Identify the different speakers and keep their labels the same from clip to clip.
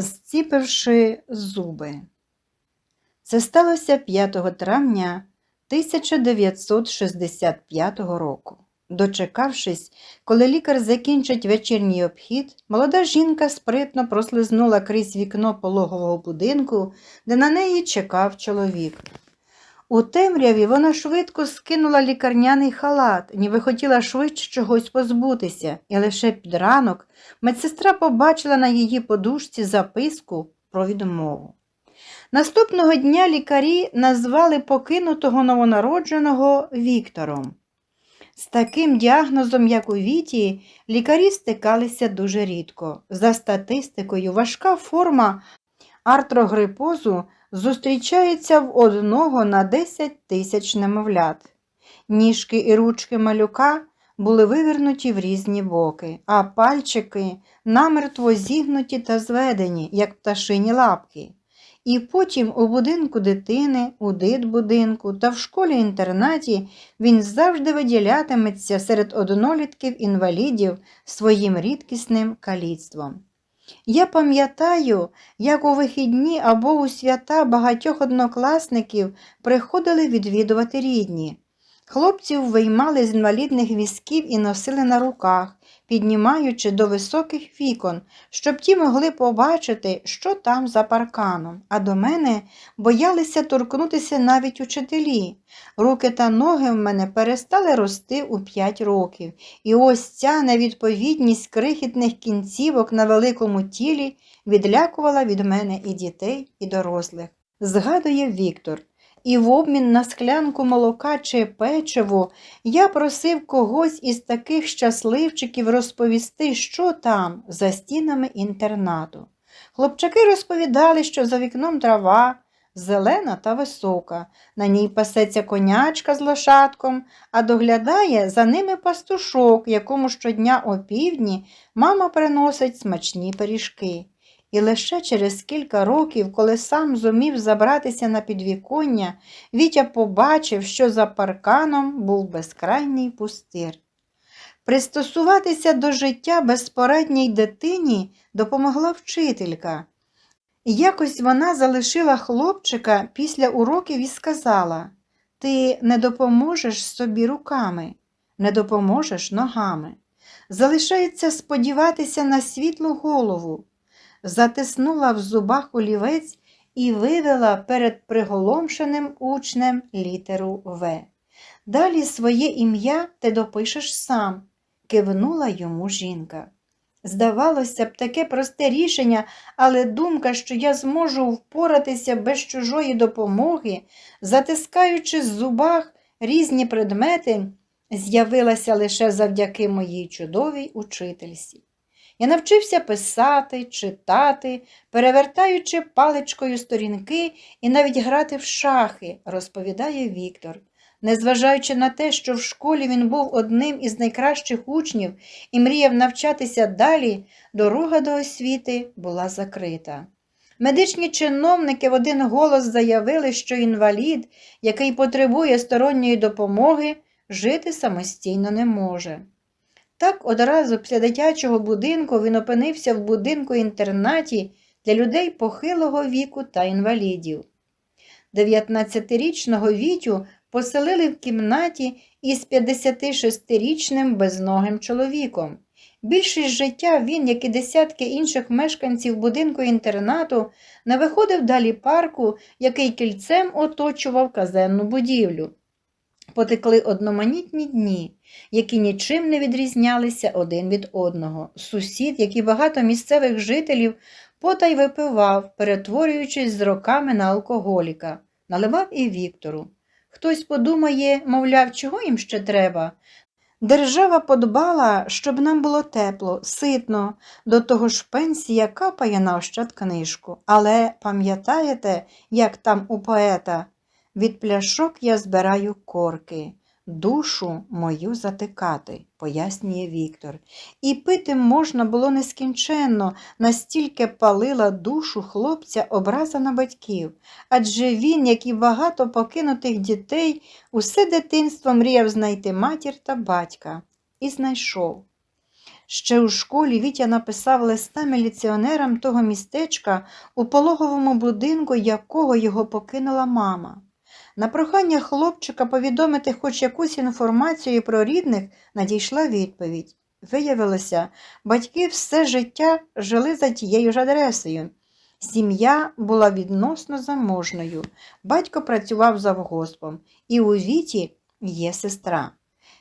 Speaker 1: зціпивши зуби. Це сталося 5 травня 1965 року. Дочекавшись, коли лікар закінчить вечірній обхід, молода жінка спритно прослизнула крізь вікно пологового будинку, де на неї чекав чоловік. У темряві вона швидко скинула лікарняний халат, ніби хотіла швидше чогось позбутися, і лише під ранок медсестра побачила на її подушці записку про відмову. Наступного дня лікарі назвали покинутого новонародженого Віктором. З таким діагнозом, як у Віті, лікарі стикалися дуже рідко. За статистикою, важка форма артрогрипозу зустрічається в одного на 10 тисяч немовлят. Ніжки і ручки малюка були вивернуті в різні боки, а пальчики намертво зігнуті та зведені, як пташині лапки. І потім у будинку дитини, у дитбудинку та в школі-інтернаті він завжди виділятиметься серед однолітків-інвалідів своїм рідкісним каліцтвом. Я пам'ятаю, як у вихідні або у свята багатьох однокласників приходили відвідувати рідні. Хлопців виймали з інвалідних візків і носили на руках, піднімаючи до високих вікон, щоб ті могли побачити, що там за парканом. А до мене боялися торкнутися навіть учителі. Руки та ноги в мене перестали рости у п'ять років, і ось ця невідповідність крихітних кінцівок на великому тілі відлякувала від мене і дітей, і дорослих. Згадує Віктор. І в обмін на склянку молока чи печиво я просив когось із таких щасливчиків розповісти, що там за стінами інтернату. Хлопчаки розповідали, що за вікном трава зелена та висока, на ній пасеться конячка з лошадком, а доглядає за ними пастушок, якому щодня опівдні мама приносить смачні пиріжки. І лише через кілька років, коли сам зумів забратися на підвіконня, Вітя побачив, що за парканом був безкрайній пустир. Пристосуватися до життя безпорадній дитині допомогла вчителька. Якось вона залишила хлопчика після уроків і сказала Ти не допоможеш собі руками, не допоможеш ногами. Залишається сподіватися на світлу голову затиснула в зубах олівець і вивела перед приголомшеним учнем літеру В. Далі своє ім'я ти допишеш сам, кивнула йому жінка. Здавалося б, таке просте рішення, але думка, що я зможу впоратися без чужої допомоги, затискаючи з зубах різні предмети, з'явилася лише завдяки моїй чудовій учительці. Я навчився писати, читати, перевертаючи паличкою сторінки і навіть грати в шахи, розповідає Віктор. Незважаючи на те, що в школі він був одним із найкращих учнів і мріяв навчатися далі, дорога до освіти була закрита. Медичні чиновники в один голос заявили, що інвалід, який потребує сторонньої допомоги, жити самостійно не може. Так одразу після дитячого будинку він опинився в будинку інтернаті для людей похилого віку та інвалідів. 19-річного Вітю поселили в кімнаті із 56-річним безногим чоловіком. Більшість життя він, як і десятки інших мешканців будинку інтернату, не виходив далі парку, який кільцем оточував казенну будівлю потекли одноманітні дні, які нічим не відрізнялися один від одного. Сусід, як і багато місцевих жителів, потай випивав, перетворюючись з роками на алкоголіка, наливав і Віктору. Хтось подумає, мовляв, чого їм ще треба. Держава подбала, щоб нам було тепло, ситно, до того ж пенсія капає на ощадкнижку. Але пам'ятаєте, як там у поета? Від пляшок я збираю корки, душу мою затикати, пояснює Віктор. І пити можна було нескінченно, настільки палила душу хлопця образа на батьків. Адже він, як і багато покинутих дітей, усе дитинство мріяв знайти матір та батька і знайшов. Ще у школі Вітя написав листа міліціонерам того містечка, у пологовому будинку якого його покинула мама. На прохання хлопчика повідомити хоч якусь інформацію про рідних надійшла відповідь. Виявилося, батьки все життя жили за тією ж адресою. Сім'я була відносно заможною. Батько працював завгоспом, і у Віті є сестра.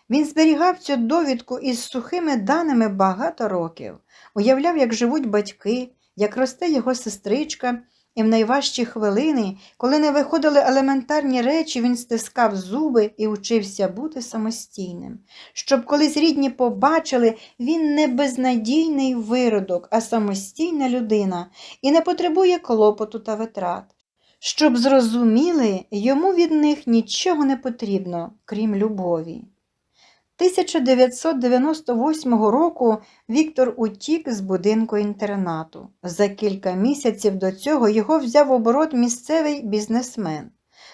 Speaker 1: Він зберігав цю довідку із сухими даними багато років, уявляв, як живуть батьки, як росте його сестричка, і в найважчі хвилини, коли не виходили елементарні речі, він стискав зуби і учився бути самостійним. Щоб колись рідні побачили, він не безнадійний виродок, а самостійна людина і не потребує клопоту та витрат. Щоб зрозуміли, йому від них нічого не потрібно, крім любові. 1998 року Віктор утік з будинку інтернату. За кілька місяців до цього його взяв оборот місцевий бізнесмен.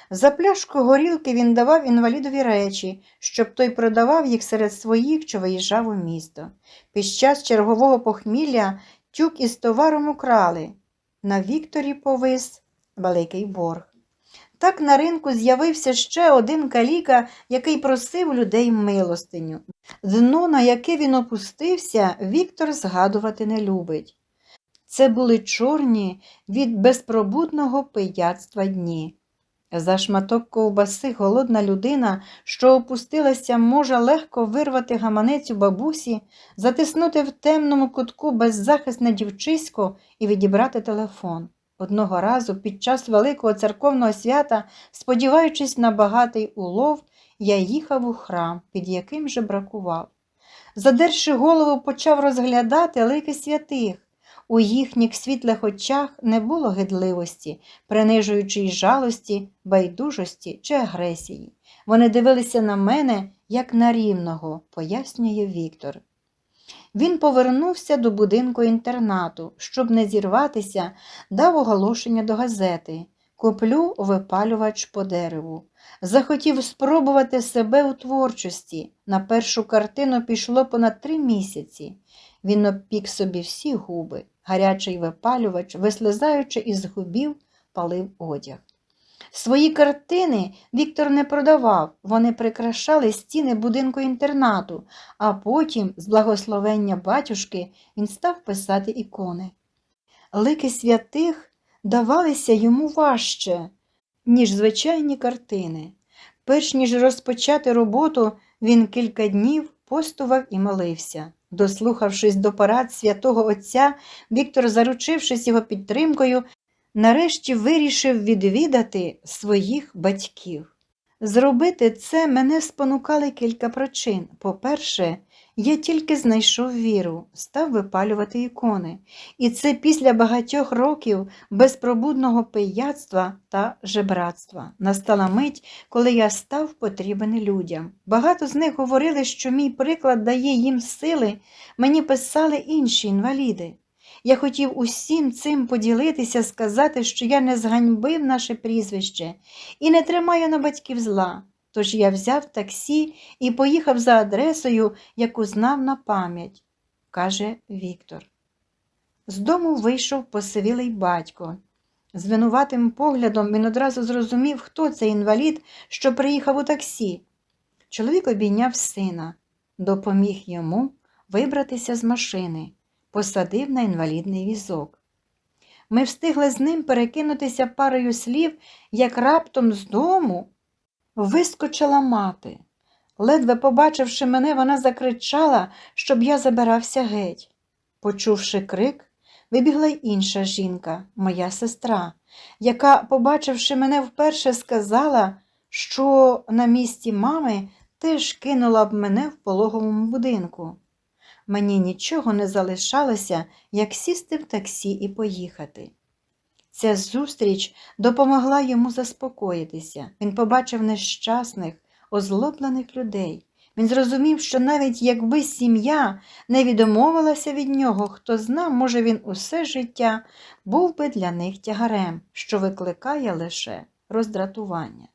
Speaker 1: За пляшку горілки він давав інвалідові речі, щоб той продавав їх серед своїх, що виїжджав у місто. Під час чергового похмілля тюк із товаром украли. На Вікторі повис великий борг. Так на ринку з'явився ще один каліка, який просив людей милостиню. Дно, на яке він опустився, Віктор згадувати не любить. Це були чорні від безпробудного пияцтва дні. За шматок ковбаси голодна людина, що опустилася, може легко вирвати гаманець у бабусі, затиснути в темному кутку беззахисне дівчисько і відібрати телефон. Одного разу під час великого церковного свята, сподіваючись на багатий улов, я їхав у храм, під яким же бракував. Задерши голову, почав розглядати лики святих. У їхніх світлих очах не було гидливості, принижуючої жалості, байдужості чи агресії. Вони дивилися на мене, як на рівного, пояснює Віктор. Він повернувся до будинку інтернату, щоб не зірватися, дав оголошення до газети. Куплю випалювач по дереву. Захотів спробувати себе у творчості. На першу картину пішло понад три місяці. Він обпік собі всі губи. Гарячий випалювач, вислизаючи із губів, палив одяг. Свої картини Віктор не продавав, вони прикрашали стіни будинку інтернату, а потім, з благословення батюшки, він став писати ікони. Лики святих давалися йому важче, ніж звичайні картини. Перш ніж розпочати роботу, він кілька днів постував і молився. Дослухавшись до порад святого Отця, Віктор, заручившись його підтримкою, нарешті вирішив відвідати своїх батьків. Зробити це мене спонукали кілька причин. По-перше, я тільки знайшов віру, став випалювати ікони. І це після багатьох років безпробудного пияцтва та жебратства. Настала мить, коли я став потрібен людям. Багато з них говорили, що мій приклад дає їм сили, мені писали інші інваліди. Я хотів усім цим поділитися, сказати, що я не зганьбив наше прізвище і не тримаю на батьків зла. Тож я взяв таксі і поїхав за адресою, яку знав на пам'ять, каже Віктор. З дому вийшов посивілий батько. З винуватим поглядом він одразу зрозумів, хто цей інвалід, що приїхав у таксі. Чоловік обійняв сина, допоміг йому вибратися з машини посадив на інвалідний візок. Ми встигли з ним перекинутися парою слів, як раптом з дому вискочила мати. Ледве побачивши мене, вона закричала, щоб я забирався геть. Почувши крик, вибігла й інша жінка, моя сестра, яка, побачивши мене вперше, сказала, що на місці мами теж кинула б мене в пологовому будинку. Мені нічого не залишалося, як сісти в таксі і поїхати. Ця зустріч допомогла йому заспокоїтися. Він побачив нещасних, озлоблених людей. Він зрозумів, що навіть якби сім'я не відмовилася від нього, хто знав, може, він усе життя був би для них тягарем, що викликає лише роздратування.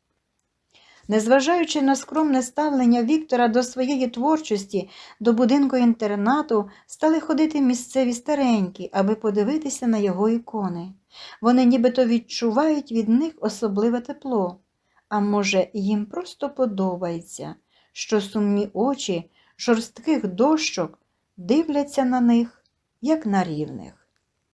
Speaker 1: Незважаючи на скромне ставлення Віктора до своєї творчості, до будинку інтернату стали ходити місцеві старенькі, аби подивитися на його ікони. Вони нібито відчувають від них особливе тепло. А може, їм просто подобається, що сумні очі жорстких дощок дивляться на них, як на рівних.